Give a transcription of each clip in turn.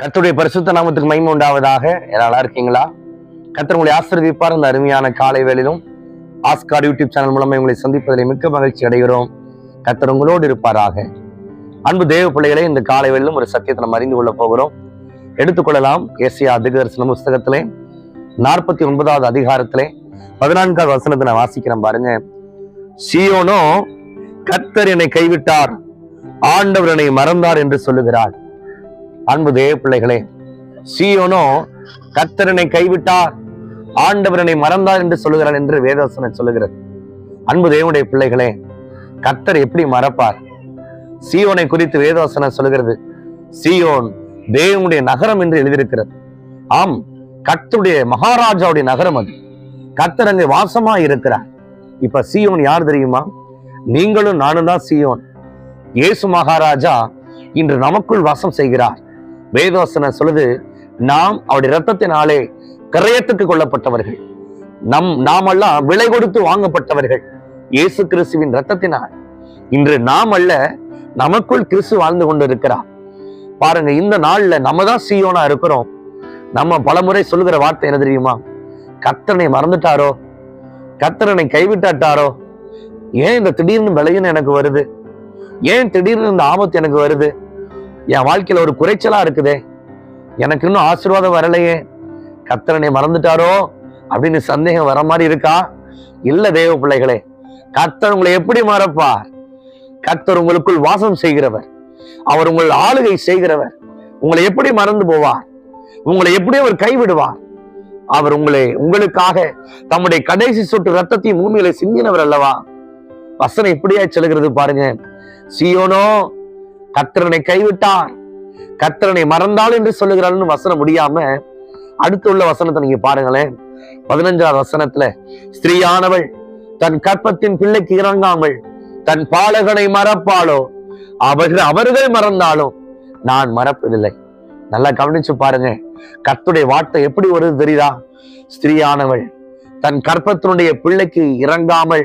கத்தருடைய பரிசுத்த நாமத்துக்கு மைமை உண்டாவதாக. நல்லா இருக்கீங்களா? கத்தர் உங்களை ஆசிர்வதிப்பார் இந்த அருமையான காலை வேளையிலும். ஆஸ்கார் யூடியூப் சேனல் மூலமாக உங்களை சந்திப்பதில் மிக்க மகிழ்ச்சி அடைகிறோம். கத்தர் உங்களோடு இருப்பாராக. அன்பு தேவ பிள்ளைகளை இந்த காலை வேளையிலும் ஒரு சத்தியத்தை நம்ம அறிந்து கொள்ள போகிறோம். எடுத்துக்கொள்ளலாம் ஏசியா அதிகரிசன புஸ்தகத்திலே நாற்பத்தி ஒன்பதாவது அதிகாரத்திலே பதினான்காவது வசனத்தை நான் வாசிக்கிறேன் பாருங்க. சியோனோ கத்தர் என்னை கைவிட்டார். ஆண்டவர் என்னை மறந்தார் என்று சொல்லுகிறார். அன்பு தேவ பிள்ளைகளே சீயோனோ கத்தரனை கைவிட்டார் ஆண்டவரனை மறந்தார் என்று சொல்லுகிறார் என்று வேதாசனை சொல்லுகிறது. அன்பு தேவனுடைய பிள்ளைகளே கத்தர் எப்படி மறப்பார்? சீயோனை குறித்து வேதாசனை சொல்லுகிறது. சீயோன் தேவனுடைய நகரம் என்று எழுதியிருக்கிறது. ஆம் கத்தருடைய மகாராஜாவுடைய நகரம் அது. கர்த்தர் அங்கே வாசமா இருக்கிறார். இப்ப சீயோன் யார் தெரியுமா? நீங்களும் நானும் தான் சீயோன். இயேசு மகாராஜா இன்று நமக்குள் வாசம் செய்கிறார். வேதோசனை சொல்லுது நாம் அவருடைய ரத்தத்தினாலே கரையத்துக்கு கொள்ளப்பட்டவர்கள் நம் நாமெல்லாம் விலை கொடுத்து வாங்கப்பட்டவர்கள். இயேசு கிறிஸ்துவின் ரத்தத்தினால் இன்று நாம் அல்ல நமக்குள் கிறிஸ்து வாழ்ந்து கொண்டு இருக்கிறார் பாருங்க இந்த நாள்ல நம்ம தான் சீயோனா இருக்கிறோம். நம்ம பலமுறை சொல்லுகிற வார்த்தை என்ன தெரியுமா? கத்தனை மறந்துட்டாரோ? கத்தரனை கைவிட்டாட்டாரோ? ஏன் இந்த திடீர்னு விளையுன்னு எனக்கு வருது? ஏன் திடீர்னு இந்த ஆபத்து எனக்கு வருது? என் வாழ்க்கையில ஒரு குறைச்சலா இருக்குதே. எனக்கு இன்னும் ஆசீர்வாதம் வரலையே. கத்தரனை மறந்துட்டாரோ? அப்படின்னு சந்தேகம் வர மாதிரி இருக்கா? இல்ல தேவ பிள்ளைகளே கர்த்தர் உங்களை எப்படி மறப்பார் கர்த்தர் உங்களுக்குள் வாசம் செய்கிறவர். அவர் உங்கள் ஆளுகை செய்கிறவர். உங்களை எப்படி மறந்து போவார்? உங்களை எப்படி அவர் கைவிடுவார்? அவர் உங்களை உங்களுக்காக தம்முடைய கடைசி சொட்டு ரத்தத்தையும் பூமியில சிந்தினவர் அல்லவா? வசனம் இப்படியா செலுகிறது பாருங்க. சியோனோ கத்திரனை கைவிட்டார். கத்திரனை மறந்தாள் என்று சொல்லுகிறாள்னு வசனம் முடியாம அடுத்து உள்ள வசனத்தை நீங்க பாருங்களேன். பதினஞ்சாவது வசனத்துல ஸ்திரீயானவள் தன் கற்பத்தின் பிள்ளைக்கு இறங்காமல் தன் பாலகனை மறப்பாளோ? அவர்கள் அவர்கள் மறந்தாலும் நான் மறப்பதில்லை. நல்லா கவனிச்சு பாருங்க. கத்துடைய வார்த்தை எப்படி வருது தெரியுதா? ஸ்திரீயானவள் தன் கற்பத்தினுடைய பிள்ளைக்கு இறங்காமல்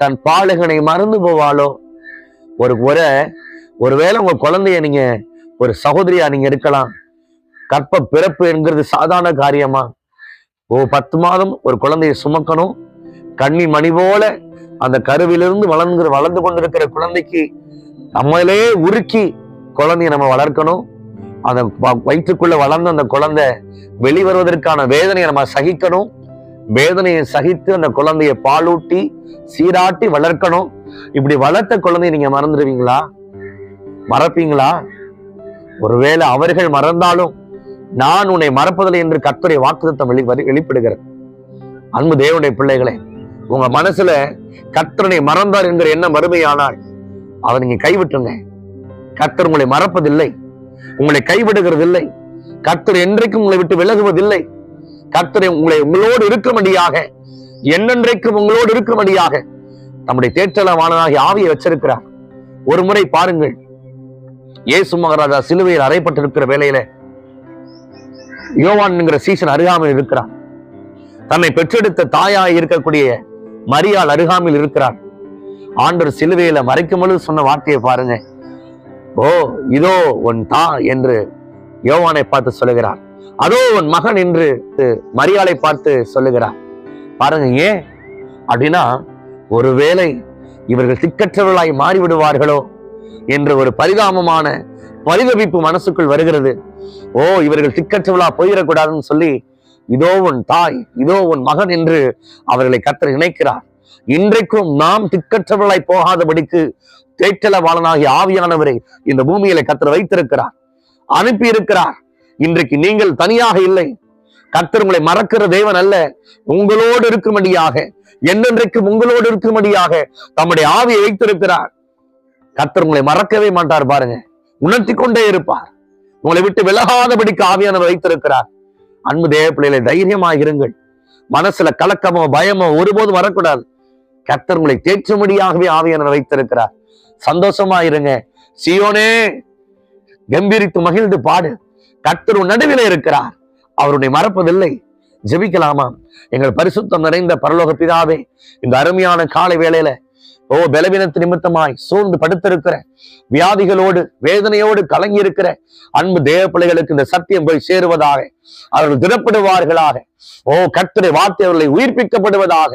தன் பாலகனை மறந்து போவாளோ? ஒரு முறை ஒருவேளை உங்க குழந்தைய நீங்க ஒரு சகோதரியா நீங்க இருக்கலாம் கற்ப பிறப்பு என்கிறது சாதாரண காரியமா? ஓ பத்து மாதம் ஒரு குழந்தையை சுமக்கணும். கண்ணி மணி போல அந்த கருவிலிருந்து வளர்ந்து வளர்ந்து கொண்டிருக்கிற குழந்தைக்கு நம்மளே உருக்கி குழந்தைய நம்ம வளர்க்கணும். அந்த வ- வயிற்றுக்குள்ள வளர்ந்த அந்த குழந்தை வெளிவருவதற்கான வேதனையை நம்ம சகிக்கணும். வேதனையை சகித்து அந்த குழந்தைய பாலூட்டி சீராட்டி வளர்க்கணும். இப்படி வளர்த்த குழந்தைய நீங்க மறந்துடுவீங்களா? மறப்பீங்களா? ஒருவேளை அவர்கள் மறந்தாலும் நான் உன்னை மறப்பதில்லை என்று கத்துரை வாக்குத்தம் வெளி வெளிப்படுகிறது. அன்பு தேவனுடைய பிள்ளைகளே உங்க மனசுல கத்தரனை மறந்தார் என்கிற எண்ணம் மறுமையானால் அதை நீங்க கைவிட்டுங்க கர்த்தர் உங்களை மறப்பதில்லை. உங்களை கைவிடுகிறது இல்லை கர்த்தர் என்றைக்கும் உங்களை விட்டு விலகுவதில்லை. கர்த்தரை உங்களை உங்களோடு இருக்கும்படியாக என்னென்றைக்கும் உங்களோடு இருக்கும்படியாக நம்முடைய தேற்றலமானதாகிய ஆவியை வச்சிருக்கிறார். ஒரு முறை பாருங்கள். இயேசு மகாராஜா சிலுவையில் அறைப்பட்டிருக்கிற வேலையில யோவான்ங்கிற சீசன் அருகாமையில் இருக்கிறார். தன்னை பெற்றெடுத்த தாயாய் இருக்கக்கூடிய மரியாள் அருகாமையில் இருக்கிறார். ஆண்டர் சிலுவையில மறைக்கும் பொழுது சொன்ன வார்த்தையை பாருங்க. ஓ இதோ உன் தா என்று யோவானை பார்த்து சொல்லுகிறார். அதோ உன் மகன் என்று மரியாளை பார்த்து சொல்லுகிறார். பாருங்க ஏன்? அப்படின்னா ஒருவேளை இவர்கள் திக்கற்றவர்களாய் மாறிவிடுவார்களோ? என்ற ஒரு பரிதாபமான பரிதவிப்பு மனசுக்குள் வருகிறது. ஓ இவர்கள் திக்கற்றவளா போயிடக்கூடாதுன்னு சொல்லி இதோ உன் தாய் இதோ உன் மகன் என்று அவர்களை கத்தர் இணைக்கிறார். இன்றைக்கும் நாம் திக்கற்றவர்களாய் போகாதபடிக்கு தேட்டலவாளனாகிய ஆவியானவரை இந்த பூமியில கத்தர் வைத்திருக்கிறார். அனுப்பி இருக்கிறார் இன்றைக்கு நீங்கள் தனியாக இல்லை. கத்தர் உங்களை மறக்கிற தேவன் அல்ல. உங்களோடு இருக்கும்படியாக என்னென்றைக்கும் உங்களோடு இருக்கும்படியாக தம்முடைய ஆவியை வைத்திருக்கிறார். கர்த்தர் உங்களை மறக்கவே மாட்டார் பாருங்க. உணர்த்தி கொண்டே இருப்பார். உங்களை விட்டு விலகாதபடிக்கு ஆவியானவர் வைத்திருக்கிறார். அன்பு தேவ பிள்ளைகளை தைரியமாக இருங்கள். மனசுல கலக்கமோ பயமோ ஒருபோதும் வரக்கூடாது. கர்த்தர் உங்களை தேற்றும்படியாகவே ஆவியானவர் வைத்திருக்கிறார். சந்தோஷமா இருங்க. சியோனே கம்பீரித்து மகிழ்ந்து பாடு. கத்தர் உன் நடுவிலே இருக்கிறார். அவருடைய மறப்பதில்லை. ஜெபிக்கலாமா எங்கள் பரிசுத்தம் நிறைந்த பரலோக பிதாவே இந்த அருமையான காலை வேளையில ஓ பலவீனத்து நிமித்தமாய் சூழ்ந்து படுத்திருக்கிற வியாதிகளோடு வேதனையோடு கலங்கி இருக்கிற அன்பு தேவ பிள்ளைகளுக்கு இந்த சத்தியம் போய் சேருவதாக. அவர்கள் திடப்படுவார்களாக. ஓ கர்த்தரை வார்த்தை அவர்களை உயிர்ப்பிக்கப்படுவதாக.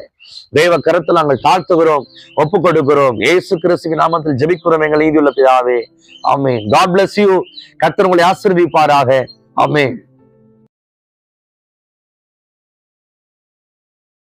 தேவ கருத்தில் நாங்கள் தாழ்த்துகிறோம் ஒப்பு கொடுக்கிறோம் ஏசு கிறிஸ்துவின் நாமத்தில் ஜபிக்கிறோம் எங்கள் நீதியுள்ள பிதாவே. ஆமென். காட் பிளஸ் யூ கர்த்தர் உங்களை ஆசீர்வதிப்பாராக. ஆமென்.